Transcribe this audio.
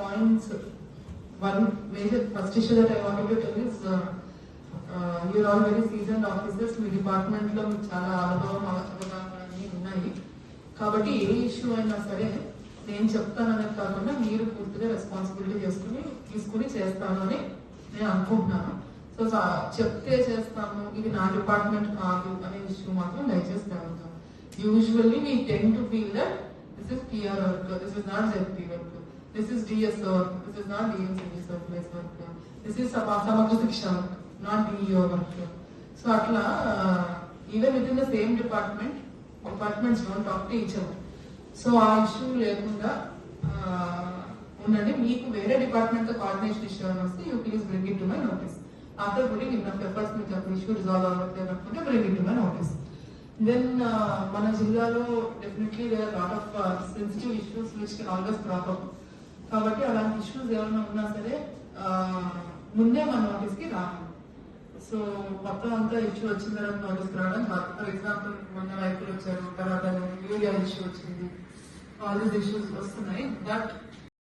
points. One major first issue that I wanted to tell is uh, uh, you're all very seasoned officers. మీ డిపార్ట్మెంట్లో మీకు చాలా అనుభవం అవగాహన ఉన్నాయి కాబట్టి ఏ ఇష్యూ అయినా సరే నేను చెప్తాననేది కాకుండా మీరు పూర్తిగా రెస్పాన్సిబిలిటీ చేసుకుని తీసుకుని చేస్తాను అని నేను అనుకుంటున్నాను సో చెప్తే చేస్తాము ఇది నా డిపార్ట్మెంట్ కాదు అనే ఇష్యూ మాత్రం దయచేసి తేవద్దు usually we tend to feel that this is PR work this is not ZP work this is DSO work this is not DNC surplus work this is Samagra Shiksha work not DEO work so అట్లా even with in the same department departments don't talk to each other so ఆ issue లేకుండా ఉండండి. మీకు వేరే డిపార్ట్మెంట్తో coordination issue అని వస్తే you please bring it to my notice after putting in papers మీకు అప్పుడు ఇష్యూ రిజాల్వ్ అవ్వట్లేదు అనుకుంటే bring it to my notice then మన జిల్లాలో definitely there lot of sensitive issues which can always crop up కాబట్టి అలాంటి ఇష్యూస్ ఏమైనా ఉన్నా సరే ముందే మన నోటీస్కి రావాలి. సో మొత్తం అంతా ఇష్యూ వచ్చిన తర్వాత నోటీస్ రావడం ఫర్ ఎగ్జాంపుల్ మొన్న రైతులు వచ్చారు తర్వాత యూరియా ఇష్యూ వచ్చింది ఆల్ దీస్ ఇష్యూస్ వస్తున్నాయి. దట్